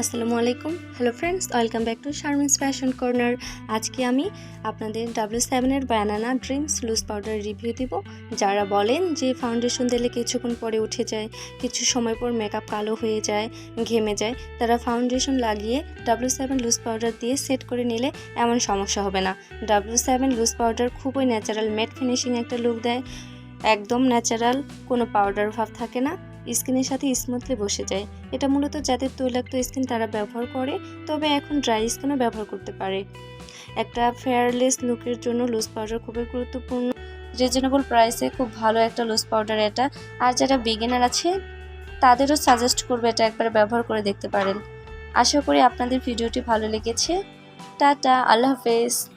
আসসালামু আলাইকুম। Hello friends welcome back to Sharmin's fashion corner আজকে আমি আপনাদের ডাব্লিউ সেভেনের banana dreams loose powder review দিব। যারা বলেন যে ফাউন্ডেশন দিলে কিছুক্ষণ পরে উঠে যায়, কিছু সময় পর মেকআপ কালো হয়ে যায়, ঘেমে যায়, তারা ফাউন্ডেশন লাগিয়ে ডাব্লিউ সেভেন লুজ পাউডার দিয়ে সেট করে নিলে এমন সমস্যা হবে না। ডাব্লিউ সেভেন লুজ পাউডার খুবই ন্যাচারাল ম্যাট ফিনিশিং একটা লুক দেয়। একদম ন্যাচারাল কোনো পাউডার ভাব থাকে না। স্কিনের সাথে স্মুথলি বসে যায়। এটা মূলত যাদের তৈলাক্ত স্কিন তারা ব্যবহার করে, তবে এখন ড্রাই স্কিনও ব্যবহার করতে পারে। একটা ফেয়ারলেস লুকের জন্য লুজ পাউডার খুবই গুরুত্বপূর্ণ। রিজনেবল প্রাইসে খুব ভালো একটা লুজ পাউডার এটা। আর যারা বিগিনার আছে, তাদেরও সাজেস্ট করবে এটা একবার ব্যবহার করে দেখতে পারেন। আশা করি আপনাদের ভিডিওটি ভালো লেগেছে। টাটা, আল্লাহ হাফেজ।